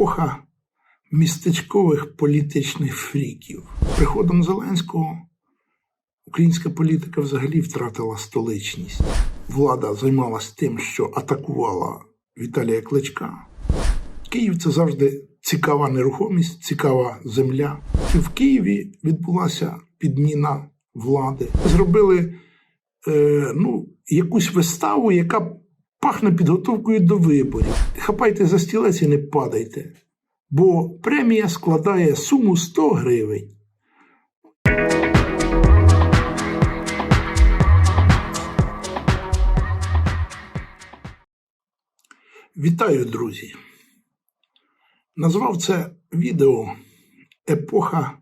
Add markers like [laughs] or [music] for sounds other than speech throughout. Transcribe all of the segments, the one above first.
епоха містечкових політичних фріків. Приходом Зеленського українська політика взагалі втратила столичність. Влада займалась тим, що атакувала Віталія Кличка. Київ це завжди цікава нерухомість, цікава земля. В Києві відбулася підміна влади. Зробили е, ну, якусь виставу, яка пахне підготовкою до виборів. Хапайте за стілець і не падайте, бо премія складає суму 100 гривень. Вітаю, друзі! Назвав це відео Епоха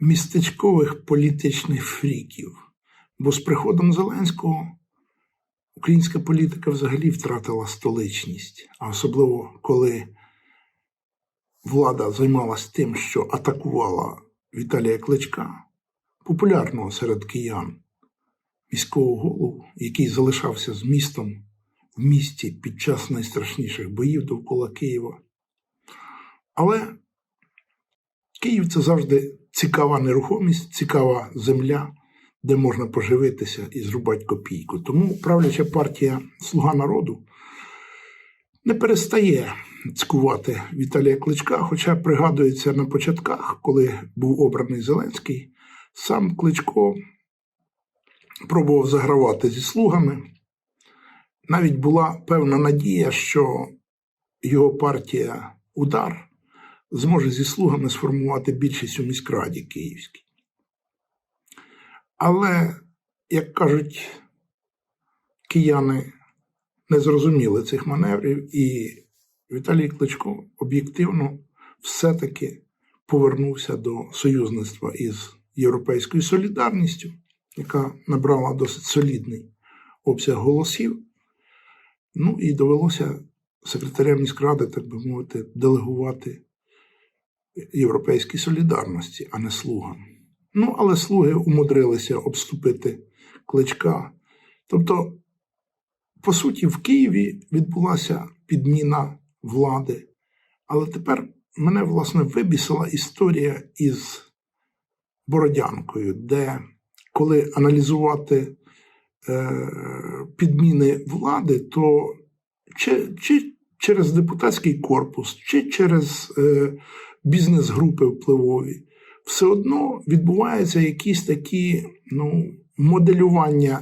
містечкових політичних фріків. Бо з приходом Зеленського українська політика взагалі втратила столичність, а особливо коли влада займалась тим, що атакувала Віталія Кличка, популярного серед киян, міського голову, який залишався з містом в місті під час найстрашніших боїв довкола Києва. Але Київ це завжди цікава нерухомість, цікава земля, де можна поживитися і зрубати копійку. Тому правляча партія Слуга народу не перестає цькувати Віталія Кличка, хоча пригадується на початках, коли був обраний Зеленський, сам Кличко пробував загравати зі слугами. Навіть була певна надія, що його партія Удар зможе зі слугами сформувати більшість у міськраді Київській. Але, як кажуть, кияни не зрозуміли цих маневрів, і Віталій Кличко об'єктивно все-таки повернувся до союзництва із Європейською солідарністю, яка набрала досить солідний обсяг голосів. Ну і довелося секретарям міськради, так би мовити, делегувати європейській солідарності, а не слугам. Ну, але слуги умудрилися обступити кличка. Тобто, по суті, в Києві відбулася підміна влади. Але тепер мене, власне, вибісила історія із Бородянкою, де коли аналізувати е, підміни влади, то чи, чи через депутатський корпус, чи через е, бізнес-групи впливові, все одно відбуваються якісь такі ну, моделювання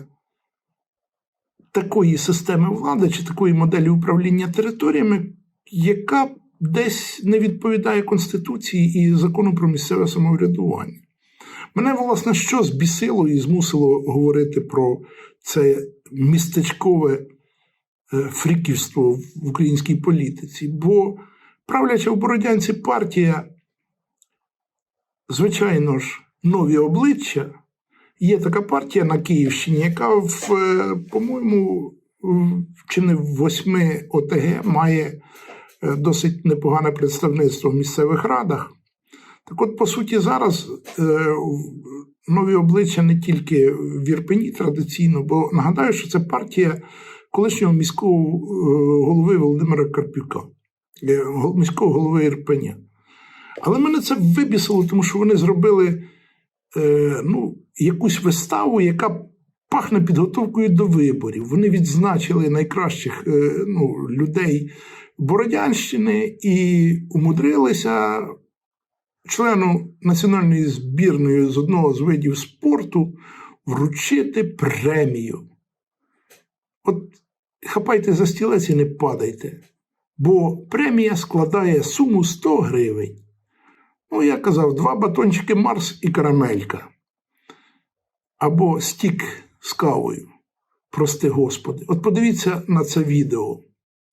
такої системи влади чи такої моделі управління територіями, яка десь не відповідає Конституції і закону про місцеве самоврядування. Мене, власне, що збісило і змусило говорити про це містечкове е, фріківство в українській політиці, бо правляча в Бородянці партія, звичайно ж, нові обличчя. Є така партія на Київщині, яка, в, е, по-моєму, чи не в восьми ОТГ має е, досить непогане представництво в місцевих радах. Так от, по суті, зараз е, нові обличчя не тільки в Ірпені традиційно, бо нагадаю, що це партія колишнього міського голови Володимира Карпюка, міського голови Ірпеня. Але мене це вибісило, тому що вони зробили е, ну, якусь виставу, яка пахне підготовкою до виборів. Вони відзначили найкращих е, ну, людей Бородянщини і умудрилися члену національної збірної з одного з видів спорту вручити премію. От хапайте за стілець і не падайте, бо премія складає суму 100 гривень. Ну, я казав, два батончики Марс і карамелька. Або стік з кавою. Прости Господи. От подивіться на це відео.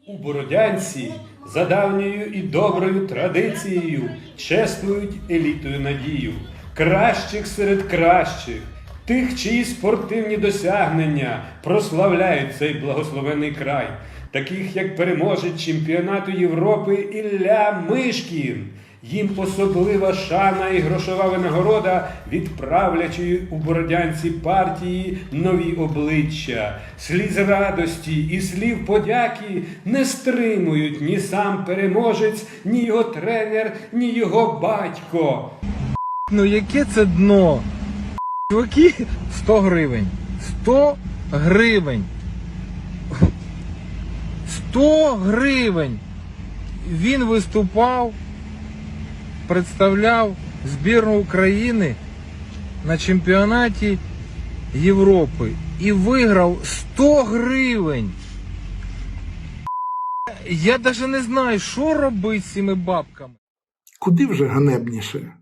У Бородянці за давньою і доброю традицією чествують елітою надію, кращих серед кращих, тих, чиї спортивні досягнення прославляють цей благословений край, таких як переможець чемпіонату Європи Ілля Мишкін, Їм особлива шана і грошова винагорода від правлячої у Бородянці партії нові обличчя. Сліз радості і слів подяки не стримують ні сам переможець, ні його тренер, ні його батько. Ну яке це дно? Чуваки, 100 гривень. 100 гривень. 100 гривень. Він виступав, представляв збірну України на чемпіонаті Європи і виграв 100 гривень. Я навіть не знаю, що робити з цими бабками. Куди вже ганебніше?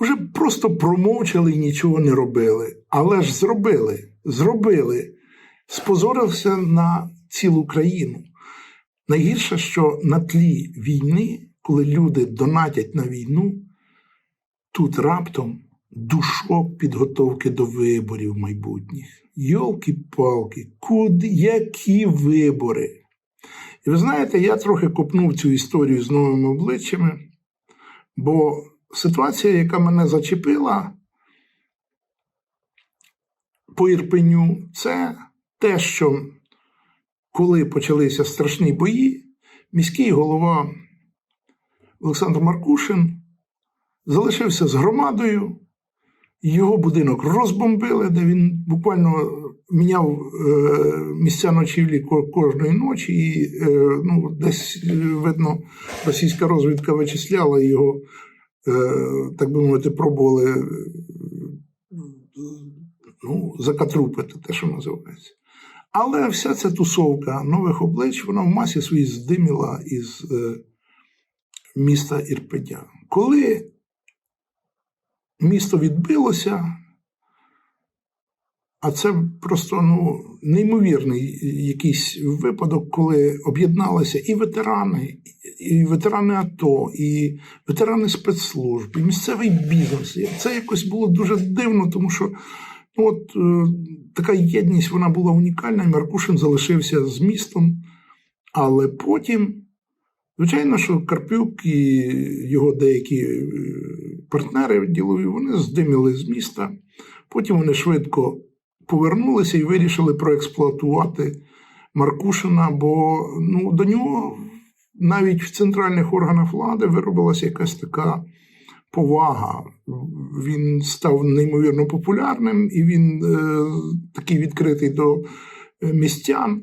Уже просто промовчали і нічого не робили. Але ж зробили, зробили. Спозорився на цілу країну. Найгірше, що на тлі війни, коли люди донатять на війну, тут раптом душок підготовки до виборів майбутніх. Йолки-палки, куди, які вибори? І ви знаєте, я трохи копнув цю історію з новими обличчями, бо ситуація, яка мене зачепила по Ірпеню, це те, що коли почалися страшні бої, міський голова Олександр Маркушин залишився з громадою. Його будинок розбомбили, де він буквально міняв е, місця ночівлі кожної ночі, і е, ну, десь е, видно, російська розвідка вичисляла його, так би мовити, пробували ну, закатрупити, те, що називається. Але вся ця тусовка нових облич, вона в масі своїй здиміла із е, міста Ірпеня. Коли місто відбилося, а це просто ну, неймовірний якийсь випадок, коли об'єдналися і ветерани, і ветерани АТО, і ветерани спецслужб, і місцевий бізнес. Це якось було дуже дивно, тому що от, е, така єдність вона була унікальна, і Маркушин залишився з містом. Але потім, звичайно, що Карпюк і його деякі е, партнери ділові, вони здиміли з міста. Потім вони швидко повернулися і вирішили проексплуатувати Маркушина, бо ну, до нього навіть в центральних органах влади виробилася якась така повага. Він став неймовірно популярним і він е, такий відкритий до е, містян.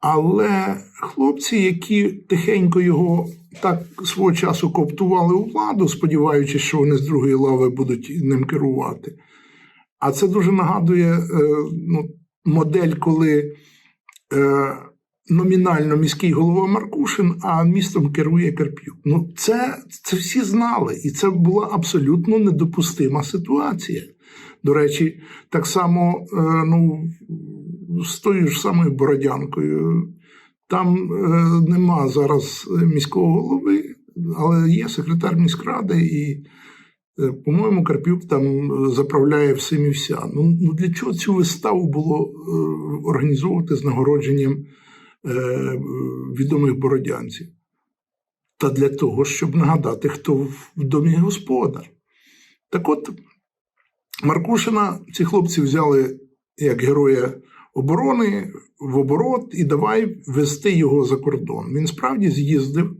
Але хлопці, які тихенько його так свого часу коптували у владу, сподіваючись, що вони з другої лави будуть ним керувати. А це дуже нагадує е, ну, модель, коли е, номінально міський голова Маркушин, а містом керує Карп'юк. Ну, це, це всі знали, і це була абсолютно недопустима ситуація. До речі, так само е, ну, з тою ж самою Бородянкою. Там е, нема зараз міського голови, але є секретар міськради, і, е, по-моєму, Карпюк там заправляє всім і вся. Ну, ну для чого цю виставу було організовувати з нагородженням відомих бородянців? Та для того, щоб нагадати, хто в домі господар. Так от, Маркушина ці хлопці взяли як героя оборони в оборот і давай вести його за кордон. Він справді з'їздив.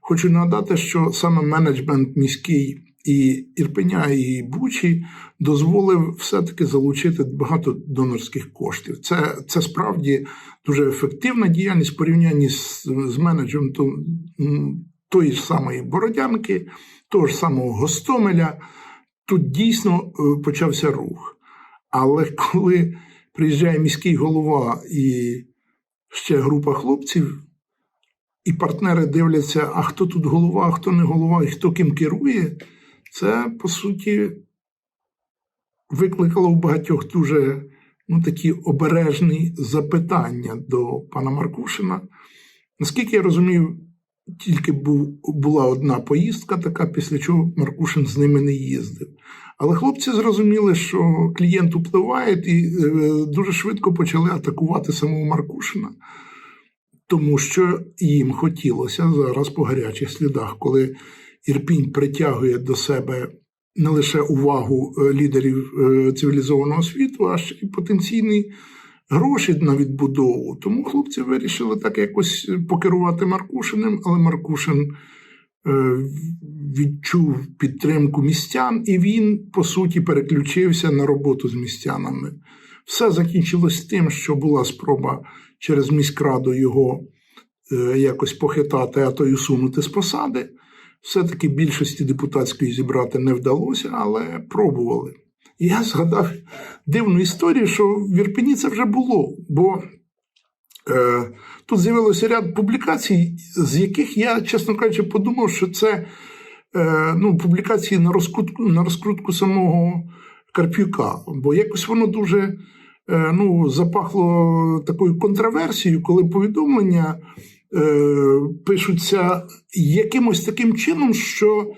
Хочу нагадати, що саме менеджмент міський і Ірпеня, і Бучі дозволив все-таки залучити багато донорських коштів. Це, це справді дуже ефективна діяльність в порівнянні з, з менеджментом тої ж самої Бородянки, того ж самого Гостомеля. Тут дійсно е, почався рух. Але коли приїжджає міський голова і ще група хлопців, і партнери дивляться, а хто тут голова, а хто не голова, і хто ким керує, це по суті викликало у багатьох дуже ну, такі обережні запитання до пана Маркушина. Наскільки я розумію, тільки був, була одна поїздка така, після чого Маркушин з ними не їздив. Але хлопці зрозуміли, що клієнт впливає, і е, дуже швидко почали атакувати самого Маркушина. тому що їм хотілося зараз по гарячих слідах, коли Ірпінь притягує до себе не лише увагу е, лідерів е, цивілізованого світу, а ще й потенційні гроші на відбудову. Тому хлопці вирішили так якось покерувати Маркушиним, але Маркушин е, відчув підтримку містян, і він, по суті, переключився на роботу з містянами. Все закінчилось тим, що була спроба через міськраду його е, якось похитати, а то й усунути з посади. Все-таки більшості депутатської зібрати не вдалося, але пробували. І я згадав дивну історію, що в Ірпені це вже було. Бо е, тут з'явилося ряд публікацій, з яких я, чесно кажучи, подумав, що це е, ну, публікації на розкрутку, на розкрутку самого Карпюка. Бо якось воно дуже е, ну, запахло такою контроверсією, коли повідомлення пишуться якимось таким чином, що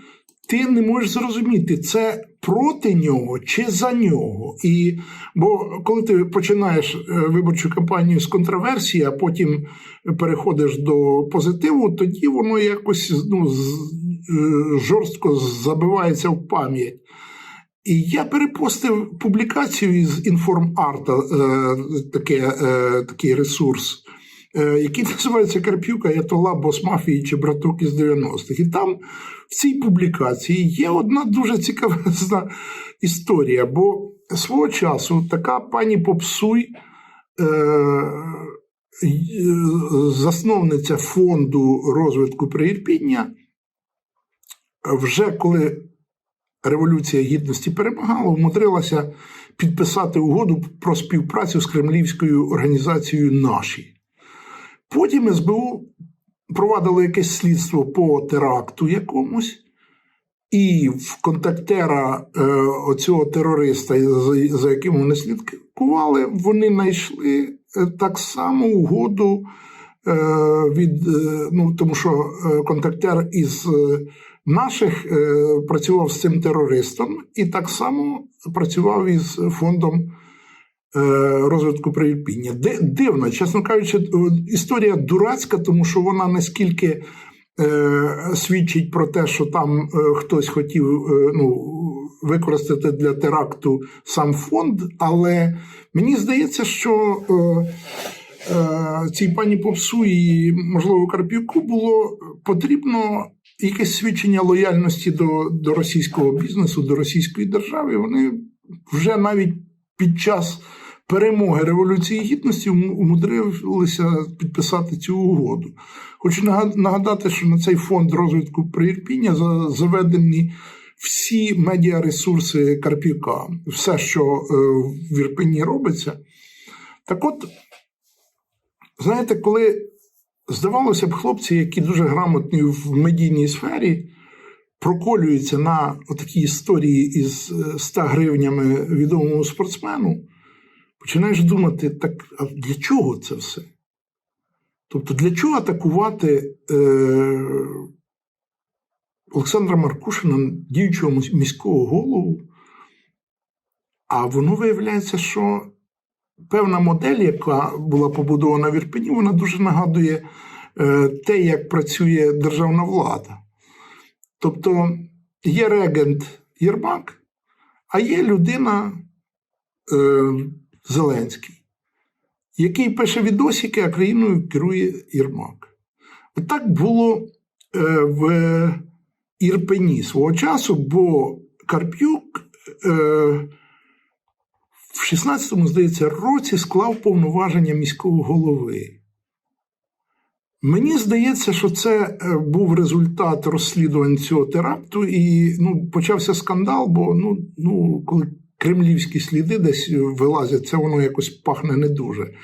ти не можеш зрозуміти, це проти нього чи за нього. І, бо коли ти починаєш е, виборчу кампанію з контроверсії, а потім переходиш до позитиву, тоді воно якось ну, е, жорстко забивається в пам'ять. І я перепостив публікацію із інформарта, е, таке, е, такий ресурс, е, який [laughs] називається Карпюка, Ятола, бос мафії чи браток із 90-х. І там в цій публікації є одна дуже цікава [laughs] історія, бо свого часу така пані Попсуй. Е, е, засновниця фонду розвитку Приірпіння, вже коли Революція Гідності перемагала, вмудрилася підписати угоду про співпрацю з кремлівською організацією наші. Потім СБУ провадило якесь слідство по теракту якомусь, і в контактера е, оцього терориста, за, за яким вони слідкували, вони знайшли е, так само угоду е, від, е, ну, тому що е, контактер із е, наших е, працював з цим терористом і так само працював із фондом розвитку Приірпіння. Ди- Дивно, чесно кажучи, е, історія дурацька, тому що вона наскільки е, свідчить про те, що там е, хтось хотів е, ну, використати для теракту сам фонд, але мені здається, що. Е, е, Цій пані Попсу і, можливо, Карпюку було потрібно якесь свідчення лояльності до, до російського бізнесу, до російської держави. Вони вже навіть під час перемоги Революції Гідності умудрилися підписати цю угоду. Хочу нагадати, що на цей фонд розвитку Приірпіння за- заведені всі медіаресурси Карпюка, все, що е, в Ірпені робиться. Так от, знаєте, коли здавалося б, хлопці, які дуже грамотні в медійній сфері, проколюються на такі історії із е, 100 гривнями відомому спортсмену, починаєш думати, так а для чого це все? Тобто, для чого атакувати е, Олександра Маркушина, діючого міського голову? А воно виявляється, що певна модель, яка була побудована в Ірпені, вона дуже нагадує е, те, як працює державна влада. Тобто є регент Єрмак, а є людина е, Зеленський, який пише відосики, а країною керує Єрмак. Отак було е, в Ірпені свого часу, бо Карп'юк. Е, в 16-му, здається, році склав повноваження міського голови. Мені здається, що це е, був результат розслідувань цього теракту, і ну, почався скандал, бо ну, ну, коли кремлівські сліди десь вилазять, це воно якось пахне не дуже.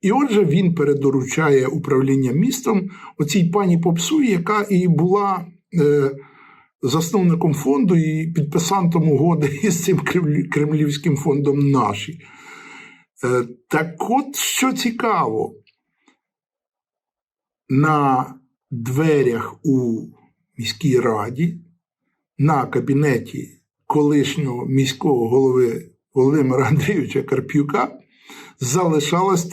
І отже, він передоручає управління містом оцій пані Попсу, яка і була е, засновником фонду і підписантом угоди [laughs] із цим кремлівським фондом наші. Е, так от, що цікаво, на дверях у міській раді, на кабінеті колишнього міського голови Володимира Андрійовича Карп'юка залишалась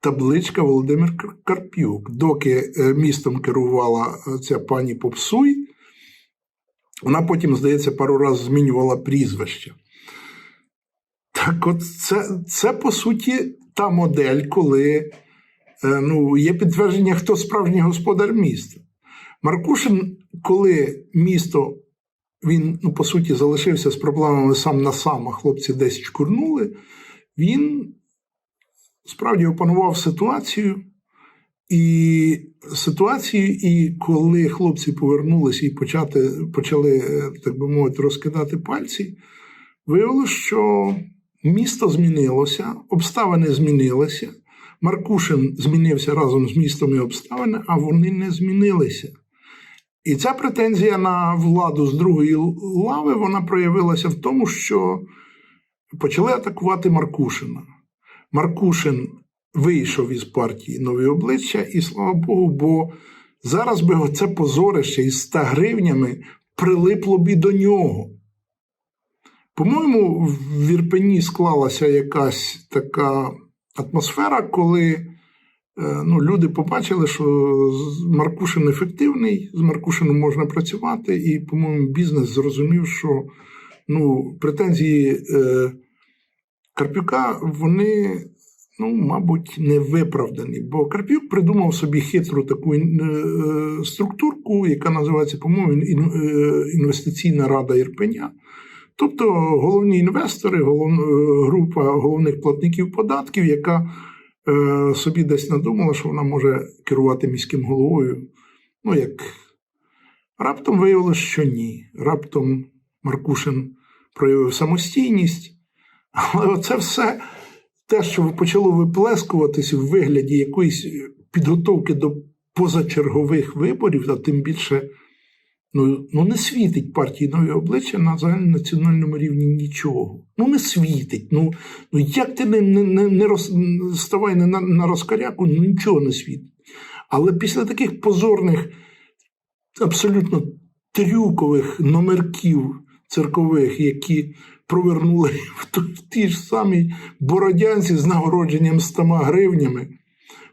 табличка Володимир Карп'юк. Доки е, містом керувала е, ця пані Попсуй, вона потім, здається, пару разів змінювала прізвище. Так, от це, це по суті та модель, коли е, ну, є підтвердження, хто справжній господар міста. Маркушин, коли місто він, ну, по суті, залишився з проблемами сам на сам, а хлопці десь чкурнули, він справді опанував ситуацію. І ситуацію, і коли хлопці повернулися і почати, почали, е, так би мовити, розкидати пальці, виявилося, що місто змінилося, обставини змінилися. Маркушин змінився разом з містом і обставини, а вони не змінилися. І ця претензія на владу з другої лави вона проявилася в тому, що почали атакувати Маркушина. Маркушин вийшов із партії нові обличчя, і слава Богу, бо зараз би це позорище із 100 гривнями прилипло б і до нього. По-моєму, в Ірпені склалася якась така атмосфера, коли ну, люди побачили, що Маркушин ефективний, з Маркушином можна працювати, і, по-моєму, бізнес зрозумів, що ну, претензії е, Карпюка, вони, ну, мабуть, не виправдані. Бо Карпюк придумав собі хитру таку е, е, структурку, яка називається, по-моєму, е, інвестиційна рада Ірпеня. Тобто головні інвестори, голов, е, група головних платників податків, яка е, собі десь надумала, що вона може керувати міським головою. Ну, як раптом виявилося, що ні. Раптом Маркушин проявив самостійність. Але оце все те, що почало виплескуватись в вигляді якоїсь підготовки до позачергових виборів, а тим більше ну, ну не світить партії нові обличчя на загальнонаціональному рівні нічого. Ну не світить. Ну, ну як ти не, не, не, роз, ставай на, на розкаряку, ну нічого не світить. Але після таких позорних, абсолютно трюкових номерків церкових, які провернули [laughs] в, в тій ж самій бородянці з нагородженням 100 гривнями.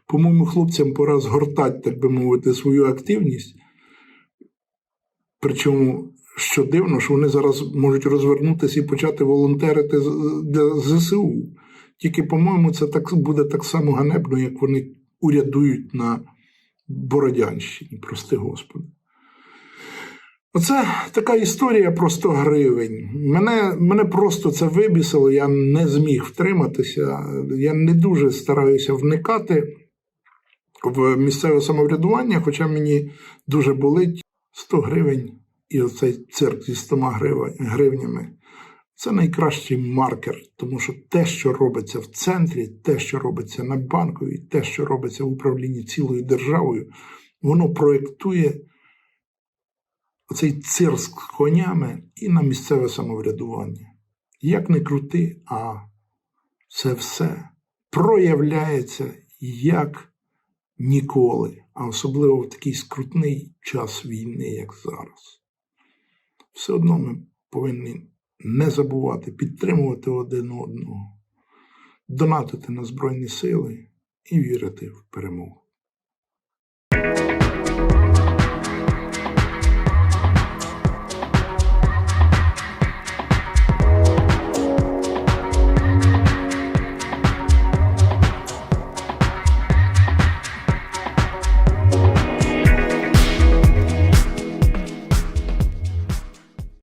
По-моєму, хлопцям пора згортати, так би мовити, свою активність. Причому, що дивно, що вони зараз можуть розвернутися і почати волонтерити для ЗСУ. Тільки, по-моєму, це так буде так само ганебно, як вони урядують на Бородянщині, прости Господи. Оце така історія про 100 гривень. Мене, мене просто це вибісило, я не зміг втриматися. Я не дуже стараюся вникати в місцеве самоврядування, хоча мені дуже болить 100 гривень і оцей цирк зі 100 гривнями. Це найкращий маркер, тому що те, що робиться в центрі, те, що робиться на банковій, те, що робиться в управлінні цілою державою, воно проєктує оцей цирк з конями і на місцеве самоврядування. Як не крути, а це все проявляється як ніколи, а особливо в такий скрутний час війни, як зараз. Все одно ми повинні не забувати підтримувати один одного, донатити на Збройні Сили і вірити в перемогу.